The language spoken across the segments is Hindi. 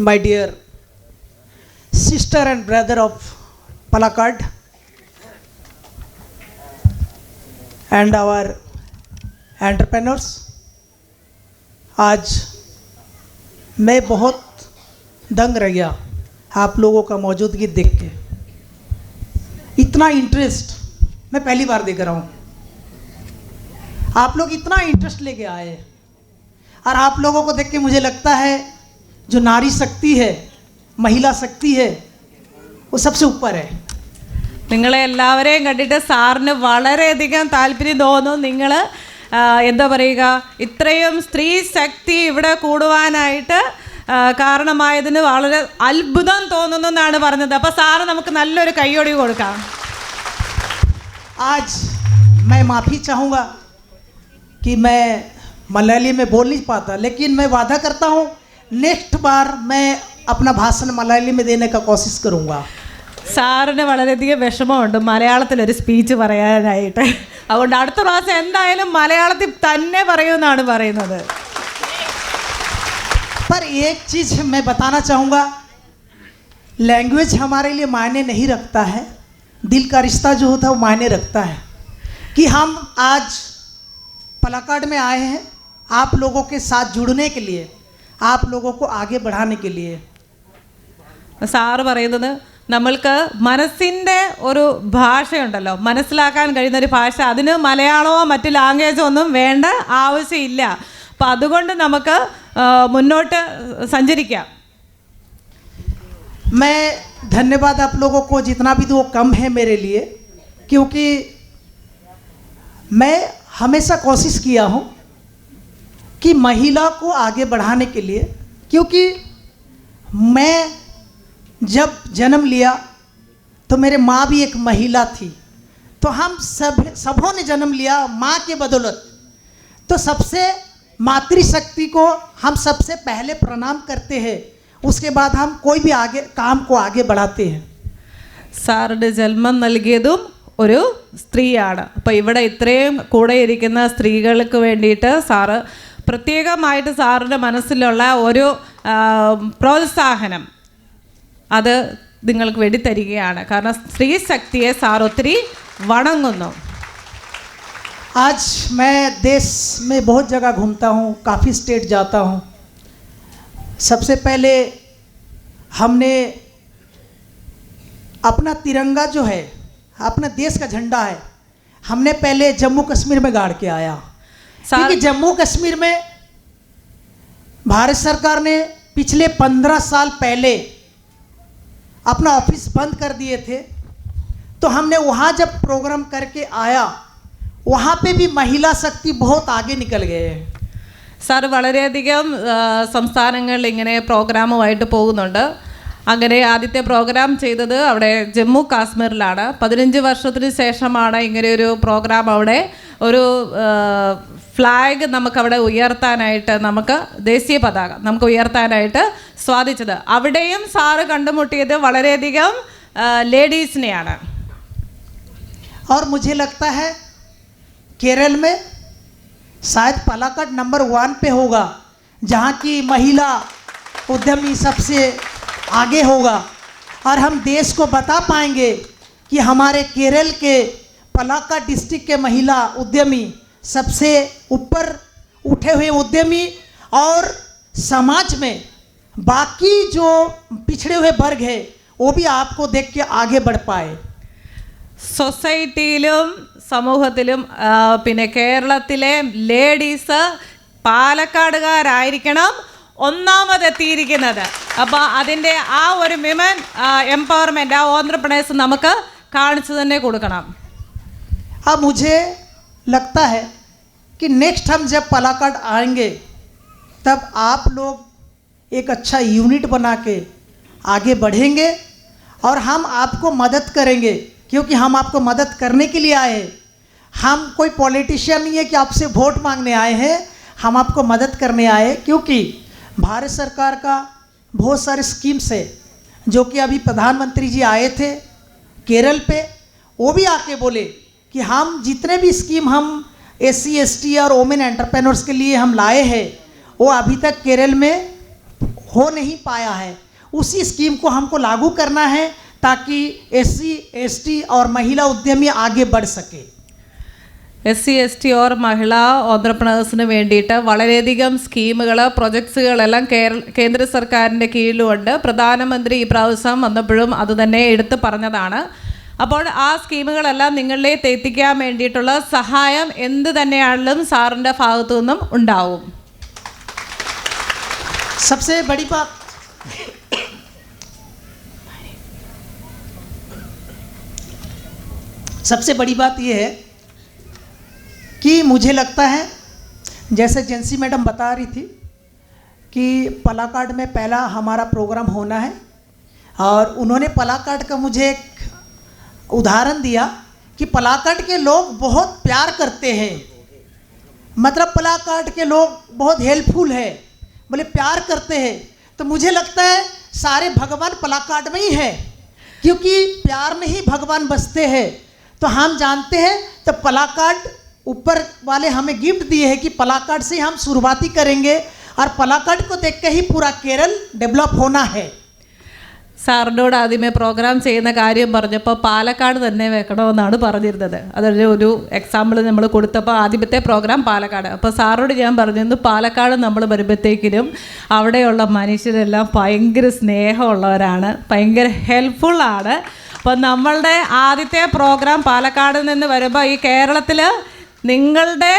my dear sister and brother of Palakkad, and our entrepreneurs. आज मैं बहुत दंग रह गया आप लोगों का मौजूदगी देख के इतना इंटरेस्ट मैं पहली बार देख रहा हूँ आप लोग इतना इंटरेस्ट लेके आए और आप लोगों को देख के मुझे लगता है जो नारी शक्ति है महिला शक्ति है वो सबसे ऊपर है നിങ്ങളെ എല്ലാവരെയും കണ്ടിട്ട് സാറിന് വളരെയധികം താല്പര്യം തോന്നും നിങ്ങൾ എന്താ പറയുക ഇത്രയും സ്ത്രീ ശക്തി ഇവിടെ കൂടുവാനായിട്ട് ആ, കാരണമായതിന് വളരെ അത്ഭുതം തോന്നുന്നു എന്നാണ് പറഞ്ഞത് അപ്പോൾ സാറ് നമുക്ക് നല്ലൊരു കൈയൊടി കൊടുക്കാം आज मैं माफ़ी चाहूँगा कि मैं मलयाली में बोल नहीं पाता लेकिन मैं वादा करता हूँ नेक्स्ट बार मैं अपना भाषण मलयाली में देने का कोशिश करूँगा സാറിന് വളരെയധികം വിഷമമുണ്ട് മലയാളത്തിലൊരു സ്പീച്ച് പറയാനായിട്ട് അതുകൊണ്ട് അടുത്ത പ്രാവശ്യം എന്തായാലും മലയാളത്തിൽ തന്നെ പറയുമെന്നാണ് പറയുന്നത് पर एक चीज़ मैं बताना चाहूँगा लैंग्वेज हमारे लिए मायने नहीं रखता है दिल का रिश्ता जो होता है वो मायने रखता है कि हम आज पलाकाड में आए हैं आप लोगों के साथ जुड़ने के लिए आप लोगों को आगे बढ़ाने के लिए സാറ് പറയുന്നത് നമ്മൾക്ക് മനസ്സിൻ്റെ ഒരു ഭാഷയുണ്ടല്ലോ മനസ്സിലാക്കാൻ കഴിയുന്ന ഒരു ഭാഷ അതിന് മലയാളമോ മറ്റ് ലാംഗ്വേജോ ഒന്നും വേണ്ട ആവശ്യമില്ല അപ്പം അതുകൊണ്ട് നമുക്ക് ആ, മുന്നോട്ട് സഞ്ചരിക്കാം मैं धन्यवाद आप लोगों को जितना भी दो कम है मेरे लिए क्योंकि मैं हमेशा कोशिश किया हूँ कि महिला को आगे बढ़ाने के लिए क्योंकि मैं जब जन्म लिया तो मेरे माँ भी एक महिला थी तो हम सब सबों ने जन्म लिया माँ के बदौलत तो सबसे मातृशक्ति को हम सबसे पहले प्रणाम करते हैं उसके बाद हम कोई भी आगे काम को आगे बढ़ाते हैं സാറുടെ ജന്മം നൽകിയതും ഒരു സ്ത്രീയാണ് അപ്പോൾ ഇവിടെ ഇത്രയും കൂടെ ഇരിക്കുന്ന സ്ത്രീകൾക്ക് വേണ്ടിയിട്ട് സാറ് പ്രത്യേകമായിട്ട് സാറിൻ്റെ മനസ്സിലുള്ള ഒരു ആ, പ്രോത്സാഹനം അത് നിങ്ങൾക്ക് വേണ്ടി തരികയാണ് കാരണം സ്ത്രീ ശക്തിയെ സാർ ഒത്തിരി വണങ്ങുന്നു आज मैं देश में बहुत जगह घूमता हूँ काफ़ी स्टेट जाता हूँ सबसे पहले हमने अपना तिरंगा जो है अपना देश का झंडा है हमने पहले जम्मू कश्मीर में गाड़ के आया सार- क्योंकि जम्मू कश्मीर में भारत सरकार ने पिछले पंद्रह साल पहले अपना ऑफिस बंद कर दिए थे तो हमने वहाँ जब प्रोग्राम करके आया वहाँ पे भी महिला शक्ति बहुत आगे निकल गए हैं സാർ വളരെയധികം ആ, സംസ്ഥാനങ്ങളിൽ ഇങ്ങനെ പ്രോഗ്രാമുമായിട്ട് പോകുന്നുണ്ട് അങ്ങനെ ആദ്യത്തെ പ്രോഗ്രാം ചെയ്തത് അവിടെ ജമ്മു കാശ്മീരിലാണ് പതിനഞ്ച് വർഷത്തിന് ശേഷമാണ് ഇങ്ങനെ ഒരു പ്രോഗ്രാം അവിടെ ഒരു ഫ്ലാഗ് നമുക്കവിടെ ഉയർത്താനായിട്ട് നമുക്ക് ദേശീയ പതാക നമുക്ക് ഉയർത്താനായിട്ട് സ്വാധിച്ചത് അവിടെയും സാറ് കണ്ടുമുട്ടിയത് വളരെയധികം ലേഡീസിനെയാണ് और मुझे लगता है केरल में शायद पलाकट नंबर वन पे होगा जहाँ की महिला उद्यमी सबसे आगे होगा और हम देश को बता पाएंगे कि हमारे केरल के पलाकट डिस्ट्रिक्ट के महिला उद्यमी सबसे ऊपर उठे हुए उद्यमी और समाज में बाकी जो पिछड़े हुए वर्ग है वो भी आपको देख के आगे बढ़ पाए സൊസൈറ്റിയിലും സമൂഹത്തിലും ആ, പിന്നെ കേരളത്തിലെ ലേഡീസ് പാലക്കാടുകാരായിരിക്കണം ഒന്നാമതെത്തിയിരിക്കുന്നത് അപ്പോൾ അതിൻ്റെ ആ ഒരു വിമൻ എംപവർമെൻറ്റ് ആ ഓൺട്രപ്രണേഴ്സ് നമുക്ക് കാണിച്ചു തന്നെ കൊടുക്കണം अब मुझे लगता है कि नेक्स्ट हम जब पलाकाट आएँगे, तब आप लोग एक अच्छा यूनिट बना के आगे बढ़ेंगे और हम आपको मदद करेंगे, क्योंकि हम आपको मदद करने के लिए आए हैं। हम कोई पॉलिटिशियन नहीं है कि आपसे वोट मांगने आए हैं, हम आपको मदद करने आए क्योंकि भारत सरकार का बहुत सारे स्कीम्स है, जो कि अभी प्रधानमंत्री जी आए थे केरल पे, वो भी आके बोले कि हम जितने भी स्कीम हम एस सी और वोमेन एंटरप्रेन्योर्स के लिए हम लाए हैं वो अभी तक केरल में हो नहीं पाया है उसी स्कीम को हमको लागू करना है ताकि एस सी एस टी और महिला उद्यमी आगे बढ़ सके S C S T or മഹിളാ ഓentrepreneursന് വേണ്ടിയിട്ട് വളരെയധികം സ്കീമുകൾ പ്രൊജക്ട്സുകളെല്ലാം കേരള കേന്ദ്ര സർക്കാരിൻ്റെ കീഴിലുമുണ്ട് പ്രധാനമന്ത്രി ഈ പ്രാവശ്യം വന്നപ്പോഴും അത് തന്നെ എടുത്തു പറഞ്ഞതാണ് അപ്പോൾ ആ സ്കീമുകളെല്ലാം നിങ്ങളിലേക്ക് എത്തിക്കാൻ വേണ്ടിയിട്ടുള്ള സഹായം എന്ത് തന്നെയാണെങ്കിലും സാറിൻ്റെ ഭാഗത്തു നിന്നും ഉണ്ടാവും सबसे बड़ी बात सबसे बड़ी बात यह है कि मुझे लगता है जैसे जेंसी मैडम बता रही थी कि पलाकार्ड में पहला हमारा प्रोग्राम होना है और उन्होंने पलाकार्ड का मुझे एक उदाहरण दिया कि पलाकार्ड के लोग बहुत प्यार करते हैं। मतलब पलाकार्ड के लोग बहुत हेल्पफुल है। बोले, प्यार करते हैं। तो मुझे लगता है सारे भगवान पलाकार्ड में ही है। क्योंकि प्यार में ही भगवान बसते हैं। तो हम जानते हैं तो पलाकार्ड ऊपर वाले हमें गिफ्ट दिए हैं कि पलाकार्ड से हम शुरुआती करेंगे। और पलाकार्ड को देख के ही पूरा केरल डेवलप होना है। സാറിനോട് ആദ്യമേ പ്രോഗ്രാം ചെയ്യുന്ന കാര്യം പറഞ്ഞപ്പോൾ പാലക്കാട് തന്നെ വെക്കണമെന്നാണ് പറഞ്ഞിരുന്നത്. അതൊരു ഒരു എക്സാമ്പിൾ നമ്മൾ കൊടുത്തപ്പോൾ ആദ്യത്തെ പ്രോഗ്രാം പാലക്കാട്. അപ്പോൾ സാറോട് ഞാൻ പറഞ്ഞിരുന്നു പാലക്കാട് നമ്മൾ വരുമ്പോഴത്തേക്കിനും അവിടെയുള്ള മനുഷ്യരെല്ലാം ഭയങ്കര സ്നേഹമുള്ളവരാണ് ഭയങ്കര ഹെൽപ്ഫുള്ളാണ് അപ്പോൾ നമ്മളുടെ ആദ്യത്തെ പ്രോഗ്രാം പാലക്കാട് നിന്ന് വരുമ്പോൾ ഈ കേരളത്തിൽ നിങ്ങളുടെ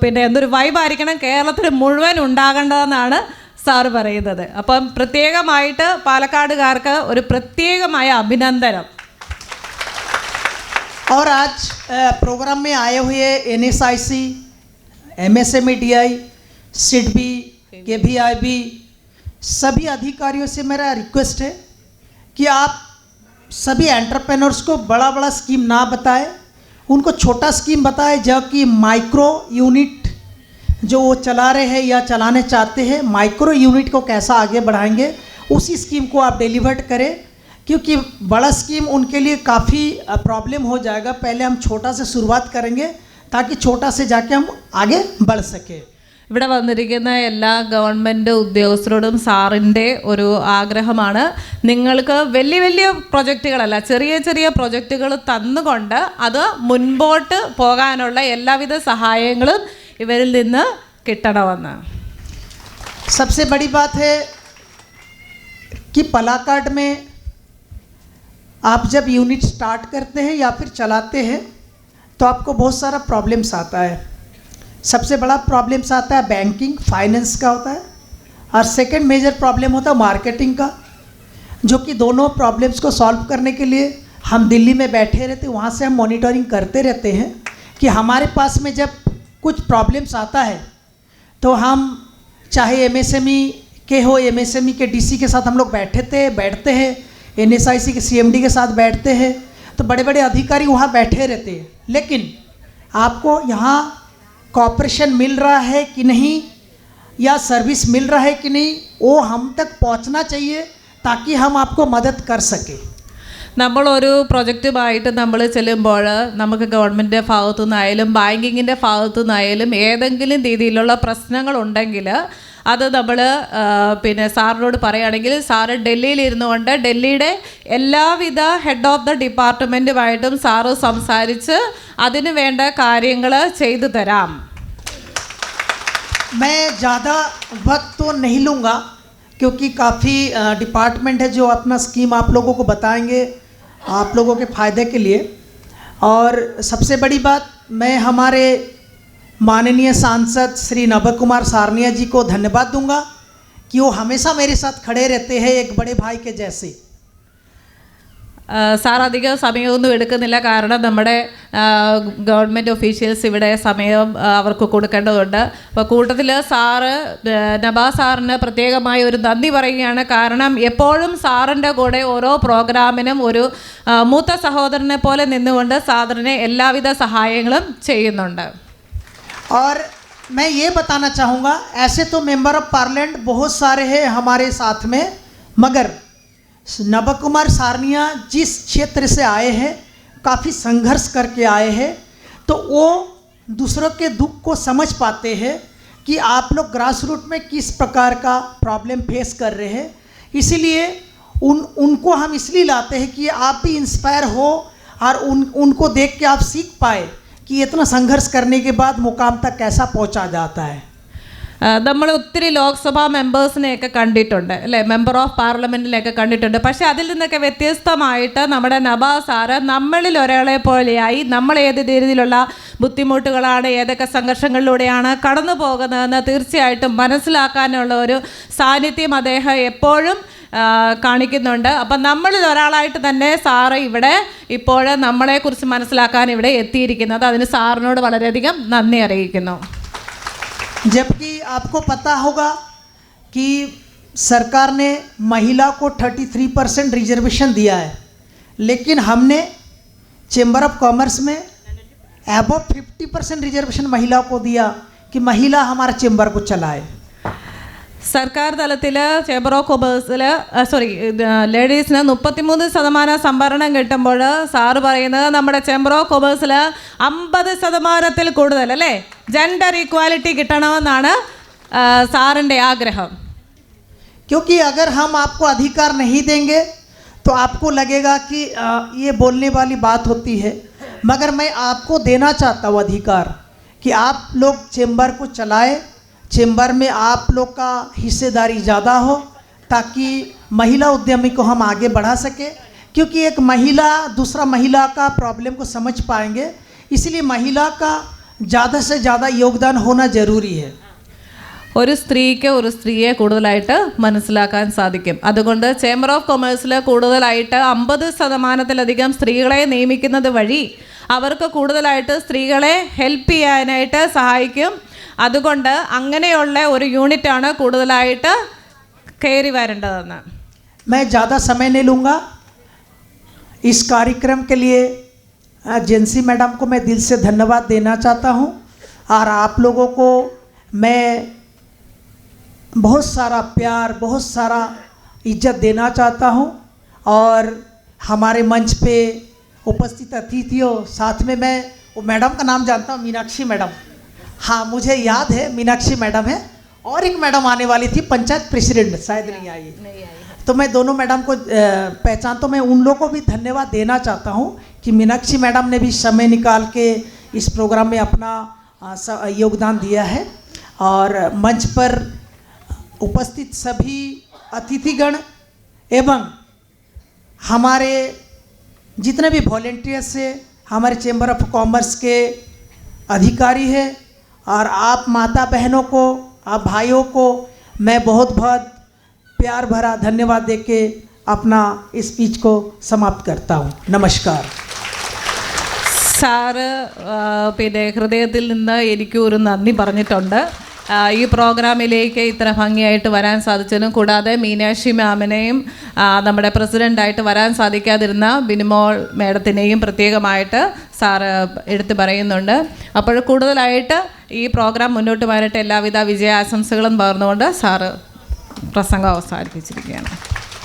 പിന്നെ എന്തൊരു വൈബായിരിക്കണം കേരളത്തിൽ മുഴുവൻ ഉണ്ടാകേണ്ടതെന്നാണ് സാറ് പറയുന്നത് അപ്പം പ്രത്യേകമായിട്ട് പാലക്കാടുകാർക്ക് ഒരു പ്രത്യേകമായ അഭിനന്ദനം और आज अ, प्रोग्राम में आए हुए N S I C M S M E D I SIDBI के भी आई बी सभी अधिकारियों से मेरा रिक्वेस्ट है कि आप सभी एंटरप्रेन्योर्स को बड़ा बड़ा स्कीम ना बताएं उनको छोटा स्कीम बताएं जो कि माइक्रो यूनिट जो वो चला रहे हैं या चलाने चाहते हैं माइक्रो यूनिट को कैसा आगे बढ़ाएंगे उसी स्कीम को आप डिलीवर्ड करें क्योंकि बड़ा स्कीम उनके लिए काफ़ी प्रॉब्लम हो जाएगा पहले हम छोटा से शुरुआत करेंगे ताकि छोटा से जाके हम आगे बढ़ सकें ഇവിടെ വന്നിരിക്കുന്ന എല്ലാ ഗവൺമെൻറ് ഉദ്യോഗസ്ഥരോടും സാറിൻ്റെ ഒരു ആഗ്രഹമാണ് നിങ്ങൾക്ക് വലിയ വലിയ പ്രൊജക്റ്റുകളല്ല ചെറിയ ചെറിയ പ്രൊജക്റ്റുകൾ തന്നുകൊണ്ട് അത് മുൻപോട്ട് പോകാനുള്ള എല്ലാവിധ സഹായങ്ങളും ഇവരിൽ നിന്ന് കിട്ടണമെന്ന് सबसे बड़ी बात है कि पलाकार्ड में आप जब यूनिट स्टार्ट करते हैं या फिर चलाते हैं तो आपको बहुत सारा प्रॉब्लम्स आता है सबसे बड़ा प्रॉब्लम्स आता है बैंकिंग फाइनेंस का होता है और सेकंड मेजर प्रॉब्लम होता है मार्केटिंग का जो कि दोनों प्रॉब्लम्स को सॉल्व करने के लिए हम दिल्ली में बैठे रहते वहाँ से हम मॉनिटरिंग करते रहते हैं कि हमारे पास में जब कुछ प्रॉब्लम्स आता है तो हम चाहे एमएसएमई के हो एमएसएमई के डीसी के साथ हम लोग बैठे थे बैठते हैं एनएसआईसी के सीएमडी के साथ बैठते हैं तो बड़े बड़े अधिकारी वहाँ बैठे रहते हैं। लेकिन आपको यहाँ कॉपरेशन मिल रहा है कि नहीं, या सर्विस मिल रहा है कि नहीं, वो हम तक पहुँचना चाहिए ताकि हम आपको मदद कर सकें। നമ്മളൊരു പ്രൊജക്റ്റുമായിട്ട് നമ്മൾ ചെല്ലുമ്പോൾ നമുക്ക് ഗവൺമെൻറ്റിൻ്റെ ഭാഗത്തു നിന്നായാലും ബാങ്കിങ്ങിൻ്റെ ഭാഗത്തു നിന്നായാലും ഏതെങ്കിലും രീതിയിലുള്ള പ്രശ്നങ്ങളുണ്ടെങ്കിൽ അത് നമ്മൾ പിന്നെ സാറിനോട് പറയുകയാണെങ്കിൽ സാറ് ഡൽഹിയിൽ ഇരുന്നുകൊണ്ട് ഡൽഹിയുടെ എല്ലാവിധ ഹെഡ് ഓഫ് ദ ഡിപ്പാർട്ട്മെൻറ്റുമായിട്ടും സാറ് സംസാരിച്ച് അതിന് വേണ്ട കാര്യങ്ങൾ ചെയ്തു തരാം मैं ज़्यादा वक्त तो नहीं लूँगा क्योंकि काफ़ी डिपार्टमेंट है जो अपना स्कीम आप लोगों को बताएँगे, आप लोगों के फ़ायदे के लिए। और सबसे बड़ी बात, मैं हमारे माननीय सांसद श्री नव कुमार सारनिया जी को धन्यवाद दूँगा कि वो हमेशा मेरे साथ खड़े रहते हैं एक बड़े भाई के जैसे। സാർ അധികം സമയമൊന്നും എടുക്കുന്നില്ല കാരണം നമ്മുടെ ഗവൺമെൻറ് ഒഫീഷ്യൽസ് ഇവിടെ സമയം ആ, അവർക്ക് കൊടുക്കേണ്ടതുണ്ട് അപ്പോൾ കൂട്ടത്തിൽ സാറ് ആ, നബാ സാറിന് പ്രത്യേകമായി ഒരു നന്ദി പറയുകയാണ് കാരണം എപ്പോഴും സാറിൻ്റെ കൂടെ ഓരോ പ്രോഗ്രാമിനും ഒരു ആ, മൂത്ത സഹോദരനെ പോലെ നിന്നുകൊണ്ട് സാറിന് എല്ലാവിധ സഹായങ്ങളും ചെയ്യുന്നുണ്ട് और मैं ये बताना चाहूँगा ऐसे तो मेंबर ऑफ पार्लियामेंट बहुत सारे हैं हमारे साथ में मगर नव कुमार सारनिया जिस क्षेत्र से आए हैं, काफ़ी संघर्ष करके आए हैं तो वो दूसरों के दुख को समझ पाते हैं कि आप लोग ग्रास रूट में किस प्रकार का प्रॉब्लम फेस कर रहे हैं। इसीलिए उन, उनको हम इसलिए लाते हैं कि आप भी इंस्पायर हो और उन, उनको देख के आप सीख पाए कि इतना संघर्ष करने के बाद मुकाम तक कैसा पहुँचा जाता है। നമ്മൾ ഒത്തിരി ലോക്സഭാ മെമ്പേഴ്സിനെയൊക്കെ കണ്ടിട്ടുണ്ട് അല്ലേ? മെമ്പർ ഓഫ് പാർലമെന്റിനെയൊക്കെ കണ്ടിട്ടുണ്ട്. പക്ഷേ അതിൽ നിന്നൊക്കെ വ്യത്യസ്തമായിട്ട് നമ്മുടെ നബാ സാറ് നമ്മളിൽ ഒരാളെ പോലെയായി നമ്മൾ ഏത് രീതിയിലുള്ള ബുദ്ധിമുട്ടുകളാണ് ഏതൊക്കെ സംഘർഷങ്ങളിലൂടെയാണ് കടന്നു പോകുന്നതെന്ന് തീർച്ചയായിട്ടും മനസ്സിലാക്കാനുള്ള ഒരു സാന്നിധ്യം അദ്ദേഹം എപ്പോഴും കാണിക്കുന്നുണ്ട്. അപ്പം നമ്മളിൽ ഒരാളായിട്ട് തന്നെ സാറ് ഇവിടെ ഇപ്പോൾ നമ്മളെക്കുറിച്ച് മനസ്സിലാക്കാൻ ഇവിടെ എത്തിയിരിക്കുന്നത്. അതിന് സാറിനോട് വളരെയധികം നന്ദി അറിയിക്കുന്നു. जबकि आपको पता होगा कि सरकार ने महिला को 33 परसेंट रिजर्वेशन दिया है। लेकिन हमने चेंबर ऑफ़ कॉमर्स में एबव 50 परसेंट रिजर्वेशन महिला को दिया कि महिला हमारे चेंबर को चलाए। സർക്കാർ തലത്തിൽ ചേംബർ ഓഫ് കൊമേഴ്സിൽ സോറി ലേഡീസിന് മുപ്പത്തിമൂന്ന് ശതമാനം സംവരണം കിട്ടുമ്പോൾ സാറ് പറയുന്നത് നമ്മുടെ ചേംബർ ഓഫ് കൊമേഴ്സിൽ അമ്പത് ശതമാനത്തിൽ കൂടുതൽ അല്ലേ ജെൻഡർ ഈക്വാലിറ്റി കിട്ടണമെന്നാണ് ആ, സാറിൻ്റെ ആഗ്രഹം क्योंकि अगर हम आपको अधिकार नहीं देंगे तो आपको लगेगा कि आ, ये बोलने वाली बात होती है मगर मैं आपको देना चाहता हूँ अधिकार कि आप लोग चेंबर को चलाए चेंबर में आप लोग का हिस्सेदारी ज़्यादा हो ताकि महिला उद्यमी को हम आगे बढ़ा सके क्योंकि एक महिला दूसरा महिला का प्रॉब्लम को समझ पाएंगे इसलिए महिला का ज़्यादा से ज़्यादा योगदान होना ज़रूरी है ഒരു സ്ത്രീക്ക് ഒരു സ്ത്രീയെ കൂടുതലായിട്ട് മനസ്സിലാക്കാൻ സാധിക്കും അതുകൊണ്ട് ചേംബർ ഓഫ് കൊമേഴ്സിൽ കൂടുതലായിട്ട് അമ്പത് ശതമാനത്തിലധികം സ്ത്രീകളെ നിയമിക്കുന്നത് വഴി അവർക്ക് കൂടുതലായിട്ട് സ്ത്രീകളെ ഹെൽപ്പ് ചെയ്യാനായിട്ട് സഹായിക്കും അതുകൊണ്ട് അങ്ങനെയുള്ള ഒരു യൂണിറ്റാണ് കൂടുതലായിട്ട് കയറി വരേണ്ടതെന്ന് मैं ज़्यादा समय नहीं लूँगा इस कार्यक्रम के लिए अ, जेंसी मैडम को मैं दिल से धन्यवाद देना चाहता हूँ और आप लोगों को मैं बहुत सारा प्यार बहुत सारा इज्जत देना चाहता हूँ और हमारे मंच पे उपस्थित अतिथियों साथ में मैं वो मैडम का नाम जानता हूँ मीनाक्षी मैडम हाँ मुझे याद है मीनाक्षी मैडम है और एक मैडम आने वाली थी पंचायत प्रेसिडेंट शायद नहीं आई। नहीं आई तो मैं दोनों मैडम को पहचान तो मैं उन लोगों को भी धन्यवाद देना चाहता हूँ कि मीनाक्षी मैडम ने भी समय निकाल के इस प्रोग्राम में अपना योगदान दिया है। और मंच पर उपस्थित सभी अतिथिगण एवं हमारे जितने भी वॉलेंटियर्स है हमारे चेंबर ऑफ़ कॉमर्स के अधिकारी है और आप माता बहनों को आप भाइयों को मैं बहुत बहुत प्यार भरा धन्यवाद देके अपना स्पीच को समाप्त करता हूँ नमस्कार സാറ് ആ, പിന്നെ ഹൃദയത്തിൽ നിന്ന് എനിക്ക് ഒരു നന്ദി പറഞ്ഞിട്ടുണ്ട് ആ, ഈ പ്രോഗ്രാമിലേക്ക് ഇത്ര ഭംഗിയായിട്ട് വരാൻ സാധിച്ചതിനും കൂടാതെ മീനാക്ഷി മാമിനെയും നമ്മുടെ പ്രസിഡന്റായിട്ട് വരാൻ സാധിക്കാതിരുന്ന ബിനിമോൾ മേഡത്തിനെയും പ്രത്യേകമായിട്ട് സാറ് എടുത്തു പറയുന്നുണ്ട്. അപ്പോൾ കൂടുതലായിട്ട് ഈ പ്രോഗ്രാം മുന്നോട്ട് പോകാനായിട്ട് എല്ലാവിധ വിജയാശംസകളും പകർന്നുകൊണ്ട് സാറ് പ്രസംഗം അവസാനിപ്പിച്ചിരിക്കുകയാണ്.